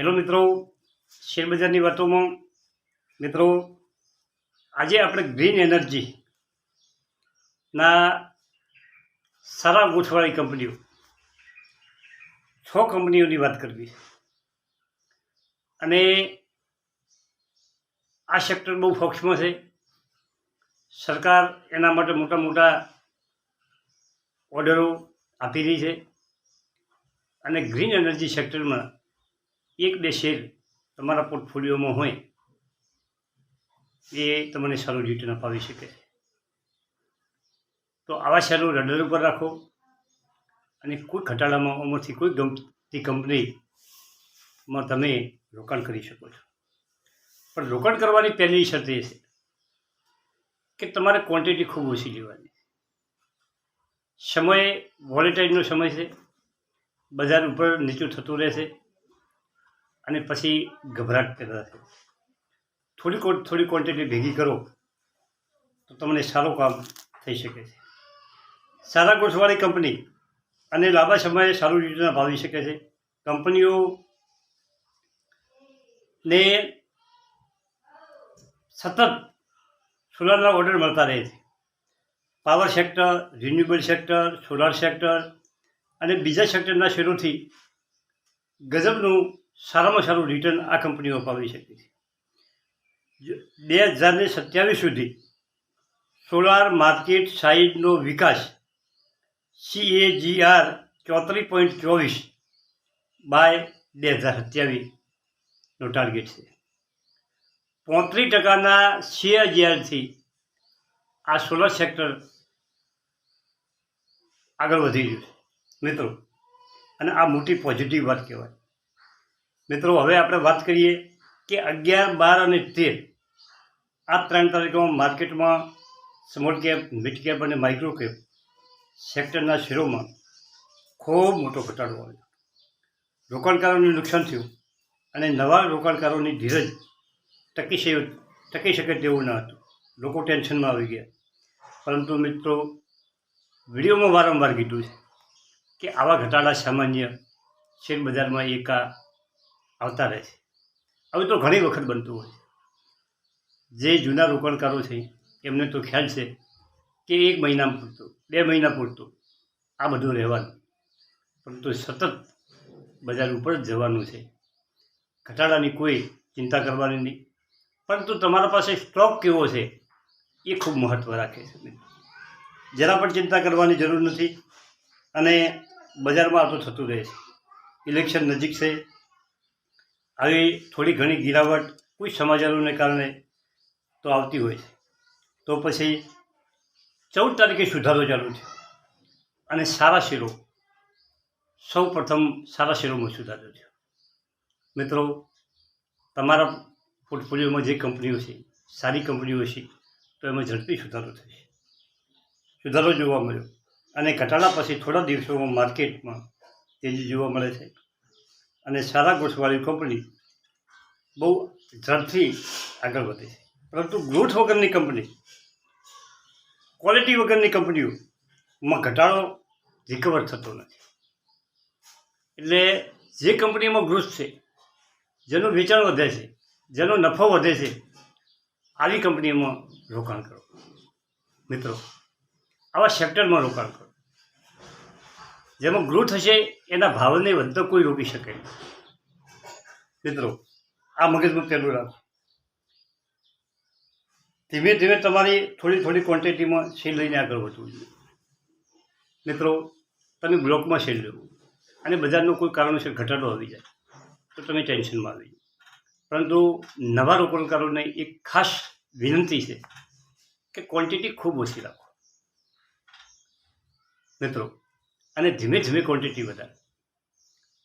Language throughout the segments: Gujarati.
હેલો મિત્રો, શેરબજારની વાતોમાં. મિત્રો, આજે આપણે ગ્રીન એનર્જી ના સારા ગોઠવાળી કંપનીઓ, છ કંપનીઓની વાત કરવી. અને આ સેક્ટર બહુ ફોક્સમાં છે. સરકાર એના માટે મોટા મોટા ઓર્ડરો આપી રહી છે. અને ગ્રીન એનર્જી સેક્ટરમાં એક બે શેર તમારા પોર્ટફોલિયોમાં હોય, એ તમને સારું રિટર્ન અપાવી શકે તો આવા શેરો રડર ઉપર રાખો અને કોઈ ઘટાડામાં અમરથી કોઈ ગમતી કંપનીમાં તમે રોકાણ કરી શકો છો. પણ રોકાણ કરવાની પહેલી શરત એ છે કે તમારે ક્વોન્ટિટી ખૂબ ઓછી લેવાની. સમય વોલેટાઇલનો સમય છે. બજાર ઉપર નીચું થતું રહેશે. અને પછી ગભરાટ પેદા થાય થોડી થોડી ક્વોન્ટિટી ભેગી કરો, તો તમને સારું કામ થઈ શકે છે. સારા ગોઠવાળી કંપની અને લાંબા સમયે સારું યોજના ભાવી શકે છે. કંપનીઓ ને સતત સોલારના ઓર્ડર મળતા રહે છે. Power sector renewable sector solar sector અને બીજા સેક્ટરના શેરોથી ગજબનું સારામાં સારું રિટર્ન આ કંપનીઓ અપાવી શકે છે. બે હજાર ને સત્યાવીસ સુધી સોલાર માર્કેટ સાઇડનો વિકાસ સીએજીઆર ચોત્રીસ પોઈન્ટ ચોવીસ બાય બે હજાર સત્યાવીસનો ટાર્ગેટ છે. પોત્રીસ ટકાના સીએજીઆરથી આ સોલાર સેક્ટર આગળ વધી રહ્યું છે. મિત્રો, અને આ મોટી પોઝિટિવ વાત કહેવાય. મિત્રો, હવે આપણે વાત કરીએ કે અગિયાર, બાર અને તેર. આ ત્રણ તારીખોમાં માર્કેટમાં સ્મોલ કેપ મિડ કેપ અને માઇક્રો કેપ સેક્ટરના શેરોમાં ખૂબ મોટો ઘટાડો આવ્યો. રોકાણકારોને નુકસાન થયું અને નવા રોકાણકારોની ધીરજ ટકી શકે ટકી શકે તેવું ન હતું. લોકો ટેન્શનમાં આવી ગયા. પરંતુ મિત્રો, વિડીયોમાં વારંવાર કીધું છે કે આવા ઘટાડા સામાન્ય શેર બજારમાં એકા આવતા રહે છે. હવે તો ઘણી વખત બનતું હોય જે જૂના રોકાણકારો છે, એમને તો ખ્યાલ છે કે એક મહિના પૂરતું, બે મહિના પૂરતું આ બધું રહેવાનું. પરંતુ સતત બજાર ઉપર જ જવાનું છે. ઘટાડાની કોઈ ચિંતા કરવાની નહીં. પરંતુ તમારા પાસે સ્ટોક કેવો છે, એ ખૂબ મહત્ત્વ રાખે છે. જરા પણ ચિંતા કરવાની જરૂર નથી અને બજારમાં આ તો થતું રહે છે. ઇલેક્શન નજીક છે આવી થોડી ઘણી ગિરાવટ કોઈ સમાચારોને કારણે તો આવતી હોય છે. તો પછી ચૌદ તારીખે સુધારો ચાલુ છે અને સારા શેરો, સૌ પ્રથમ સારા શેરોમાં સુધારો છે મિત્રો, તમારા પોર્ટફોલિયોમાં જે કંપનીઓ છે, સારી કંપનીઓ છે, તો એમાં ઝડપી સુધારો થશે સુધારો જોવા મળ્યો અને ઘટાડા પછી થોડા દિવસોમાં માર્કેટમાં તેજી જોવા મળે છે. અને સારા ગોઠવાળી કંપની બહુ ઝડપથી આગળ વધે છે. પરંતુ ગ્રોથ વગરની કંપની ક્વોલિટી વગરની કંપનીઓમાં ઘટાડો રિકવર થતો નથી. એટલે જે કંપનીમાં ગ્રોથ છે, જેનું વેચાણ વધે છે, જેનો નફો વધે છે, આવી કંપનીમાં રોકાણ કરો. મિત્રો, આવા સેક્ટરમાં રોકાણ કરો. જેમાં ગ્રોથ હશે એના ભાવને વધતો કોઈ રોકી શકે મિત્રો, આ મગજમાં પહેલું રાખો ધીમે ધીમે તમારી થોડી થોડી ક્વોન્ટિટીમાં શેર લઈને આગળ વધવું જોઈએ. મિત્રો, તમે બ્લોકમાં શેર લેવું અને બજારનો કોઈ કારણોસર ઘટાડો આવી જાય, તો તમે ટેન્શનમાં આવી પરંતુ નવા રોકાણકારોને એક ખાસ વિનંતી છે કે ક્વોન્ટિટી ખૂબ ઓછી રાખો. મિત્રો અને ધીમે ધીમે ક્વોન્ટિટી વધારે.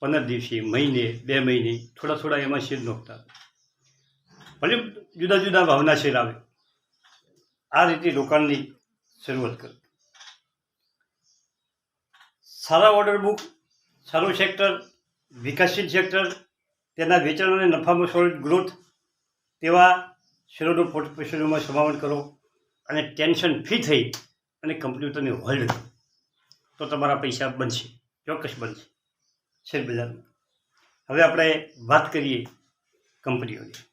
પંદર દિવસે, મહિને, બે મહિને, થોડા થોડા એમાં શેર નોખતા. ભલે જુદા જુદા ભાવના શેર આવે. આ રીતે રોકાણની શરૂઆત કરો. સારા ઓર્ડર બુક સારું સેક્ટર વિકાસશીલ સેક્ટર તેના વેચાણ અને નફામાં સોલિડ ગ્રોથ તેવા શેરોનો પોર્ટફોલિયોમાં સમાવન કરો અને ટેન્શન ફ્રી થઈ અને કંપનીઓ તમે હોલ્ડ કરો. તો તમારા પૈસા બનશે, ચોક્કસ બનશે શેરબજારમાં હવે આપણે વાત કરીએ કંપનીઓની.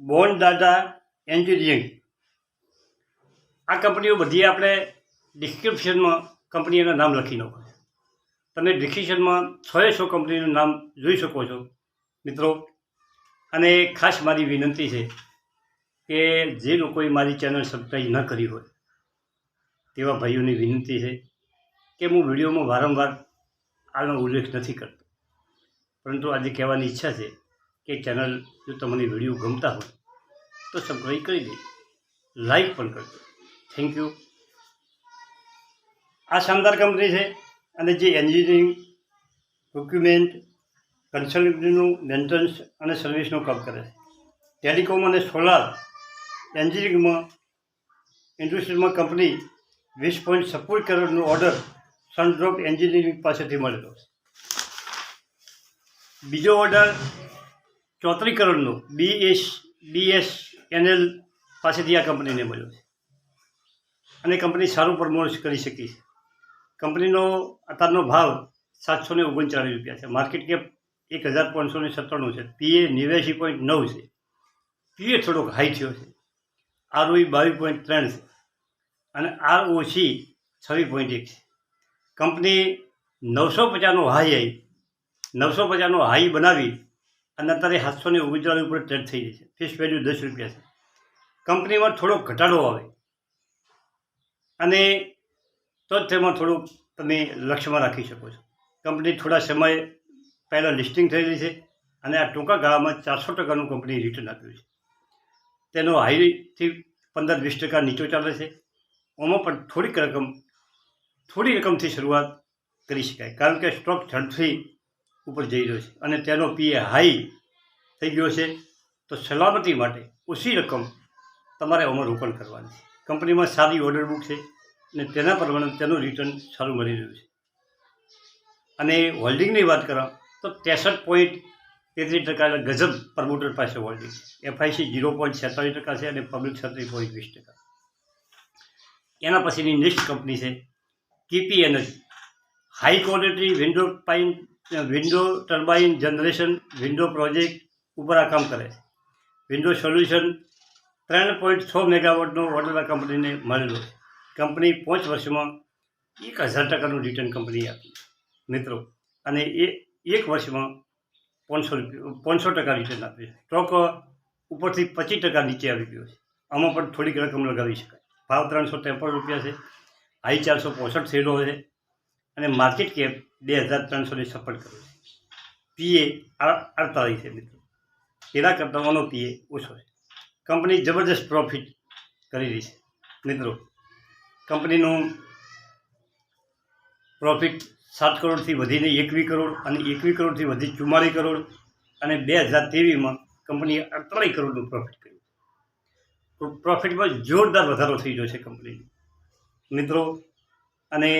બોન દાદા એન્જિનિયરિંગ. આ કંપનીઓ બધી આપણે ડિસ્ક્રિપ્શનમાં કંપનીઓના નામ લખી નાખો. તમે ડિસ્ક્રિપ્શનમાં છએ સો કંપનીનું નામ જોઈ શકો છો, મિત્રો. અને ખાસ મારી વિનંતી છે કે જે લોકોએ મારી ચેનલ સબસ્ક્રાઈબ ન કરી હોય તેવા ભાઈઓની વિનંતી છે કે હું વિડીયોમાં વારંવાર આનો ઉલ્લેખ નથી કરતો. પરંતુ આજે કહેવાની ઈચ્છા છે કે ચેનલ જો તમને વીડિયો ગમતા હોય, તો સબસ્ક્રાઈબ કરી દે લાઈક પણ કરજો. થેન્ક યુ આ શાનદાર કંપની છે અને જે એન્જિનિયરિંગ ડોક્યુમેન્ટ કન્સલ્ટન્સીનું મેન્ટેનન્સ અને સર્વિસનું કામ કરે છે. ટેલિકોમ અને સોલાર એન્જિનિયરિંગમાં ઇન્ડસ્ટ્રીમાં કંપની વીસ પોઈન્ટ છપ્પન કરોડનો ઓર્ડર સનડ્રોપ એન્જિનિયરિંગ પાસેથી મળેલો બીજો ઓર્ડર ચોત્રીસ કરોડનો બીએસ બીએસ એનએલ પાસેથી આ કંપનીને મળ્યો છે. અને કંપની સારું પરફોર્મન્સ કરી શકી છે. કંપનીનો અત્યારનો ભાવ સાતસો ને ઓગણચાળીસ રૂપિયા છે. માર્કેટ કેપ એક હજાર પાંચસો ને સત્તાણું છે. પીએ નેવ્યાસી પોઈન્ટ નવ છે. પીએ થોડોક હાઈ થયો છે. આરઓઈ બાવીસ પોઈન્ટ ત્રણ છે. અને આરઓસી છવ્વીસ પોઈન્ટ એક. કંપની નવસો પચાસનો હાઈ આવી નવસો પચાસનો હાઈ બનાવી અને અત્યારે સાતસો ને ઓગણચાળીસ ઉપર ટ્રેડ થઈ જશે ફિક્સ વેલ્યુ દસ રૂપિયા છે. કંપનીમાં થોડો ઘટાડો આવે. અને તો જ તેમાં થોડુંક તમે લક્ષ્યમાં રાખી શકો છો. કંપની થોડા સમય પહેલાં લિસ્ટિંગ થયેલી છે અને આ ટૂંકા ગાળામાં ચારસો ટકાનું કંપની રિટર્ન આપ્યું છે. તેનો હાઈથી પંદર વીસ ટકા નીચો ચાલે છે. આમાં પણ થોડીક રકમ, થોડી રકમથી શરૂઆત કરી શકાય. કારણ કે સ્ટોક ઝડપથી ઉપર જઈ રહ્યો છે અને તેનો પીએ હાઈ થઈ ગયો છે. તો સલામતી માટે ઓછી રકમ તમારે ઓમાં રોકાણ કરવાની છે. કંપનીમાં સારી ઓર્ડર બુક છે અને તેના પ્રમાણે તેનું રિટર્ન સારું મળી રહ્યું છે. અને હોલ્ડિંગની વાત કરો તો ત્રેસઠ પોઈન્ટ તેત્રીસ ટકા ગજબ પ્રમોટર પાસે હોલ્ડિંગ એફઆઈસી ઝીરો પોઈન્ટ છેતાલીસ ટકા છે અને પબ્લિક છત્રીસ પોઈન્ટ વીસ ટકા. એના પછીની નેક્સ્ટ કંપની છે. KP energy high quality wind pine wind turbine generation wind project ઉપર આ કામ કરે છે. વિન્ડો સોલ્યુશન ત્રણ પોઈન્ટ છ મેગાવોટનો ઓર્ડર આ કંપનીને મળેલો કંપની પાંચ વર્ષમાં એક હજાર ટકાનું રિટર્ન કંપની આપી મિત્રો, અને એ એક વર્ષમાં પાંચસો રૂપિયા, પાંચસો ટકા રિટર્ન આપ્યું છે. સ્ટોક ઉપરથી પચીસ ટકા નીચે આવી ગયો છે. આમાં પણ થોડીક રકમ લગાવી શકાય. ભાવ ત્રણસો ત્રેપન રૂપિયા છે. હાઈ ચારસો પોસઠ થયેલો છે. અને માર્કેટ કેપ બે હજાર ત્રણસો સફળ કર્યો છે. પીએ અડતાલીસ છે મિત્રો. પહેલાં કરતાં આનો પીએ ઓછો છે. કંપની જબરદસ્ત પ્રોફિટ કરી રહી છે. મિત્રો, કંપનીનું પ્રોફિટ સાત કરોડથી વધીને એકવીસ કરોડ અને એકવીસ કરોડથી વધી ચુમ્માળીસ કરોડ અને બે હજાર ત્રેવીસમાં કંપનીએ અડતાલીસ કરોડનું પ્રોફિટ કર્યું. પ્રોફિટમાં જોરદાર વધારો થઈ ગયો છે કંપનીનો મિત્રો, અને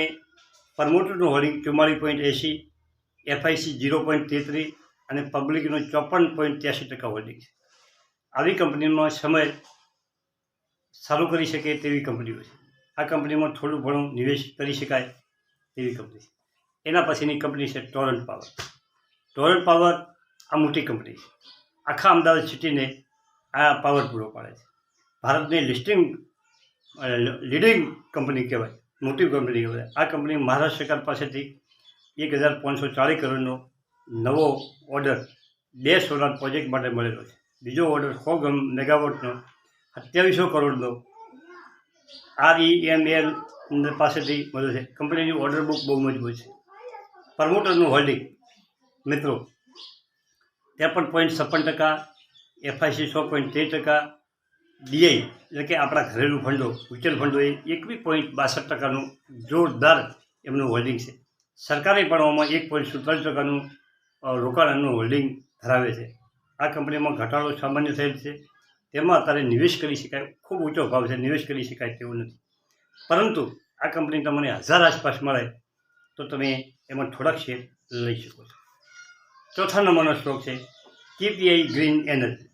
પ્રમોટરનું હોર્ડિંગ ચુમ્માળીસ પોઈન્ટ એંસી એફઆઈસી ઝીરો પોઈન્ટ તેત્રીસ અને પબ્લિકનું ચોપન પોઈન્ટ ત્યાસી ટકા હોર્ડિંગ છે. આવી કંપનીમાં સમય સારું કરી શકે તેવી કંપનીઓ છે. આ કંપનીમાં થોડું ઘણું નિવેશ કરી શકાય તેવી કંપની છે. એના પછીની કંપની છે ટોરન્ટ પાવર ટોરન્ટ પાવર આ મોટી કંપની છે. આખા અમદાવાદ સિટીને આ પાવર પૂરો પાડે છે. ભારતની લિસ્ટિંગ લીડિંગ કંપની કહેવાય, મોટી કંપની કહેવાય. આ કંપની મહારાષ્ટ્ર સરકાર પાસેથી એક હજાર પાંચસો ચાળીસ કરોડનો નવો ઓર્ડર, બે સોલાર પ્રોજેક્ટ માટે મળેલો છે. બીજો ઓર્ડર સો મેગાવોટનો, સત્યાવીસો કરોડનો આર ઈ એમ એલ પાસેથી મળ્યો છે. કંપનીની ઓર્ડર બુક બહુ મજબૂત છે. પ્રમોટરનું હોલ્ડિંગ મિત્રો, ત્રેપન પોઈન્ટ છપ્પન ટકા, એફઆઈસી સો પોઈન્ટ ત્રીસ ટકા ડીઆઈ એટલે કે આપણા ઘરેલું ફંડો મ્યુચ્યુઅલ ફંડો એ એકવીસ પોઈન્ટ બાસઠ ટકાનું જોરદાર એમનું હોલ્ડિંગ છે. સરકારી પણોમાં એક પોઈન્ટ સુડતાલીસ ટકાનું રોકાણ રોકાણનું હોલ્ડિંગ ધરાવે છે. આ કંપનીમાં ઘટાડો સામાન્ય થયેલ છે. તેમાં અત્યારે નિવેશ કરી શકાય, ખૂબ ઊંચો ભાવ છે, નિવેશ કરી શકાય તેવું નથી. પરંતુ આ કંપની તમને હજાર આસપાસ મળે, તો તમે એમાં થોડાક શેર લઈ શકો છો. ચોથા નંબરનો સ્ટોક છે, કેપીઆઈ ગ્રીન એનર્જી.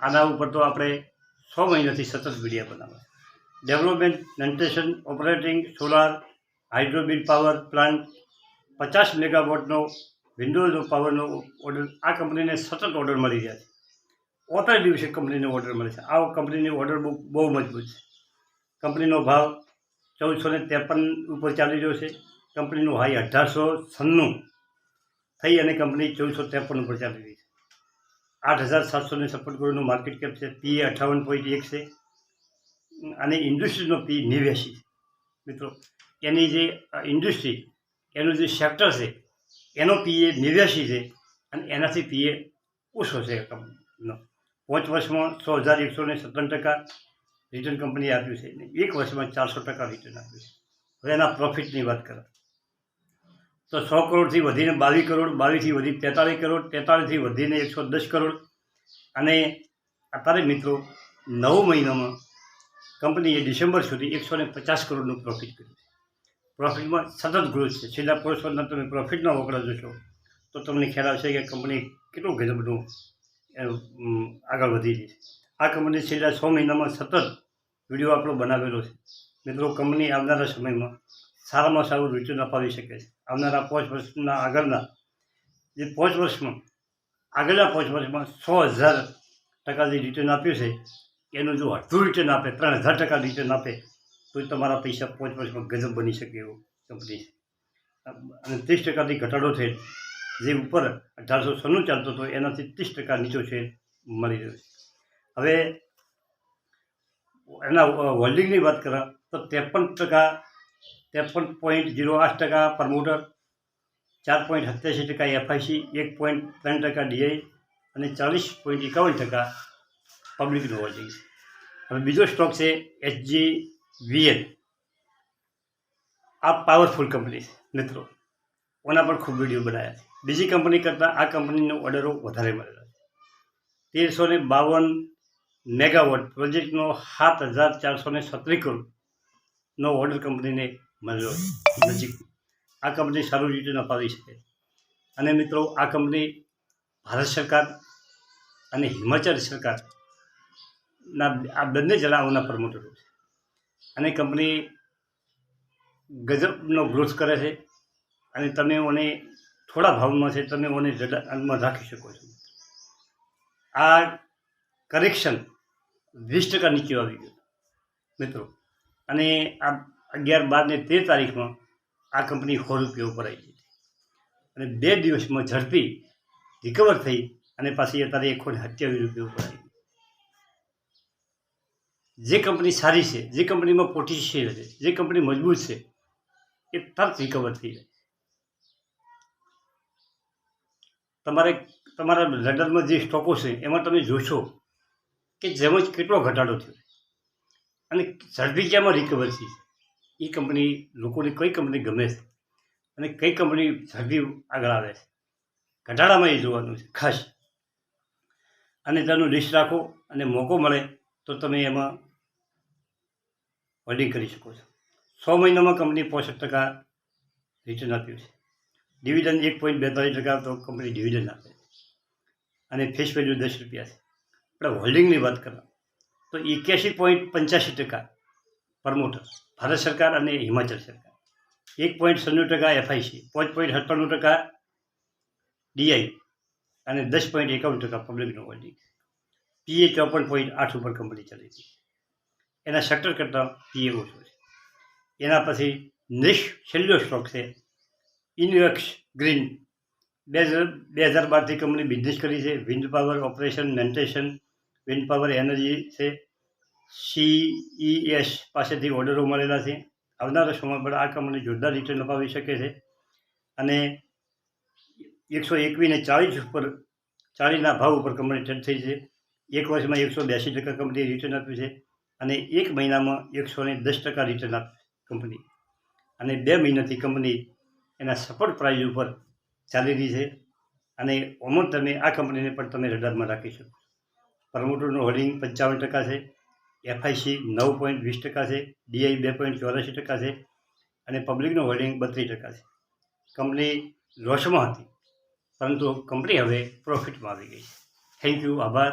આના ઉપર તો આપણે છ મહિનાથી સતત વીડિયો બનાવે. ડેવલપમેન્ટ પ્લાન્ટેશન ઓપરેટિંગ સોલાર હાઇડ્રોબિન પાવર પ્લાન્ટ પચાસ મેગાવોટનો વિન્ડોઝ પાવરનો ઓર્ડર આ કંપનીને સતત ઓર્ડર મળી રહ્યા છે. ઓતર દિવસે કંપનીને ઓર્ડર મળે છે. આ કંપનીની ઓર્ડર બુક બહુ મજબૂત છે. કંપનીનો ભાવ ચૌદસો ને ત્રેપન ઉપર ચાલી રહ્યો છે. કંપનીનું હાઈ અઢારસો છન્નું થઈ અને કંપની ચૌદસો ત્રેપન ઉપર ચાલી રહી છે. આઠ હજાર સાતસો ને છપ્પન કરોડનું માર્કેટ કેપ છે પી અઠાવન પોઈન્ટ એક છે. અને ઇન્ડસ્ટ્રીનો પી નેવ્યાસી છે. મિત્રો, એની જે ઇન્ડસ્ટ્રી એનું જે સેક્ટર છે, એનો પીએ નેવ્યાસી છે અને એનાથી પીએ ઓછો છે કંપનીનો પાંચ વર્ષમાં સો હજાર એકસો ને સત્તર ટકા રિટર્ન કંપનીએ આપ્યું છે. એક વર્ષમાં ચારસો ટકા રિટર્ન આપ્યું છે. હવે એના પ્રોફિટની વાત કરો તો સો કરોડથી વધીને બાવીસ કરોડ, બાવીસથી વધી તેતાળીસ કરોડ, તેતાળીસથી વધીને એકસો દસ કરોડ. અને અત્યારે મિત્રો, નવ મહિનામાં કંપનીએ ડિસેમ્બર સુધી એકસો ને પચાસ કરોડનું પ્રોફિટ કર્યું. પ્રોફિટમાં સતત ગ્રોથ છે. છેલ્લા પોસ્ટ વર્ષના તમે પ્રોફિટના વકડા જોશો, તો તમને ખ્યાલ આવશે કે કંપની કેટલું ઘણું બધું આગળ વધી રહી છે. આ કંપની છેલ્લા છ મહિનામાં સતત વીડિયો આપણો બનાવેલો છે. મિત્રો, કંપની આવનારા સમયમાં સારામાં સારું રિટર્ન અપાવી શકે છે. આવનારા પાંચ વર્ષના આગળના, જે પાંચ વર્ષમાં, આગળના પાંચ વર્ષમાં સો હજાર ટકા જે રિટર્ન આપ્યું છે, એનું જો અડધું રિટર્ન આપે, ત્રણ હજાર ટકા રિટર્ન આપે તો તમારા પૈસા પાંચ વર્ષમાં ગજબ બની શકે એવું કંપની અને ત્રીસ ટકાથી ઘટાડો છે જે ઉપર અઢારસો સોનું ચાલતો હતો, એનાથી ત્રીસ ટકા નીચો છે, મળી રહ્યો છે. હવે એના હોલ્ડિંગની વાત કરા, તો ત્રેપન ટકા ત્રેપન પોઈન્ટ ઝીરો આઠ ટકા પ્રમોટર, ચાર પોઈન્ટ સત્યાસી ટકા એફઆઈસી, એક પોઈન્ટ ત્રણ ટકા ડીઆઈ અને ચાલીસ પોઈન્ટ એકાવન ટકા પબ્લિકનો હોવા છે. હવે બીજો સ્ટોક છે એચજી વીએલ આ પાવરફુલ કંપની છે, મિત્રો. ઓના પર ખૂબ વીડિયો બનાવ્યા છે. બીજી કંપની કરતાં આ કંપનીનો ઓર્ડરો વધારે મળેલા છે. તેરસો ને બાવન મેગાવોટ પ્રોજેક્ટનો સાત હજાર ચારસો ને સત્રીસ કરોડનો ઓર્ડર કંપનીને મળ્યો નજીક. આ કંપની સારું રીતે નફાવી શકે. અને મિત્રો, આ કંપની ભારત સરકાર અને હિમાચલ સરકારના આ બંને જણાઓના પ્રમોટરો છે. અને કંપની ગજબનો ગ્રોથ કરે છે અને તમે ઓને થોડા ભાવમાં છે, તમે ઓને જડામાં રાખી શકો છો. આ કરેક્શન વીસ ટકા નીચે આવી ગયું. મિત્રો અને આ અગિયાર બાર ને તેર તારીખમાં આ કંપની સો રૂપિયા ઉપર આવી ગઈ અને બે દિવસમાં ઝડપી રિકવર થઈ અને પાછી અત્યારે એકસો ને સત્યાવીસ રૂપિયા ઉપર આવી જે કંપની સારી છે, જે કંપનીમાં પોટેન્શિયલ છે, જે કંપની મજબૂત છે, એ તરત રિકવર થઈ જાય. તમારે, તમારા લંડનમાં જે સ્ટોકો છે, એમાં તમે જોશો કે જેમ જ કેટલો ઘટાડો થયો. અને ઝડપી ક્યાંમાં રિકવર થઈ એ કંપની લોકોને કઈ કંપની ગમે છે? અને કઈ કંપની ઝડપી આગળ આવે છે? ઘટાડામાં એ જોવાનું છે, ખાસ. અને તેનું લિસ્ટ રાખો અને મોકો મળે તો તમે એમાં હોલ્ડિંગ કરી શકો છો. સો મહિનામાં કંપની પોસઠ ટકા રિટર્ન આપ્યું છે. ડિવિડન્ડ એક પોઈન્ટ બેતાલીસ ટકા તો કંપની ડિવિડન્ડ આપે છે. અને ફેસ વેલ્યુ દસ રૂપિયા છે. આપણે હોલ્ડિંગની વાત કરીએ તો એક્યાસી પોઈન્ટ પંચ્યાસી ટકા પ્રમોટર, ભારત સરકાર અને હિમાચલ સરકાર. એક પોઈન્ટ સન્નું ટકા એફઆઈસી, પાંચ પોઈન્ટ સત્તાણું ટકા ડીઆઈ અને દસ પોઈન્ટ એકાવન ટકા પબ્લિકનું હોલ્ડિંગ પીએ ચોપન પોઈન્ટ આઠ ઉપર કંપની ચાલી છે. એના સેક્ટર કરતાં પીએ ઓછો છે. એના પછી નેક્સ્ટ છેલ્લો સ્ટોક છે ઇનવેક્સ ગ્રીન બે હજાર બે હજાર બારથી કંપની બિઝનેસ કરી છે. Wind power operation maintenance wind power energy છે. સીઈએસ પાસેથી ઓર્ડરો મળેલા છે. આવનારા સમય પર આ કંપની જોરદાર રિટર્ન અપાવી શકે છે. અને એકસો એકવીસ ને ચાળીસ ઉપર ચાળીસના ભાવ ઉપર કંપની ટ્રેડ થઈ છે. એક વર્ષમાં એકસો બ્યાસી ટકા કંપનીએ રિટર્ન આપ્યું છે. અને એક મહિનામાં એકસો ને દસ ટકા રિટર્ન આપ્યું કંપની અને બે મહિનાથી કંપની એના સપોર્ટ પ્રાઇઝ ઉપર ચાલી રહી છે. અને ઓમો તમે આ કંપનીને પણ તમે રડારમાં રાખી શકો. પ્રમોટરનું હોલ્ડિંગ પંચાવન ટકા છે એફઆઈસી નવ પોઈન્ટ વીસ ટકા છે ડીઆઈ બે પોઈન્ટ ચોરાસી ટકા છે અને પબ્લિકનું હોલ્ડિંગ બત્રીસ ટકા છે. કંપની લોસમાં હતી, પરંતુ કંપની હવે પ્રોફિટમાં આવી ગઈ છે. થેન્ક યુ આભાર.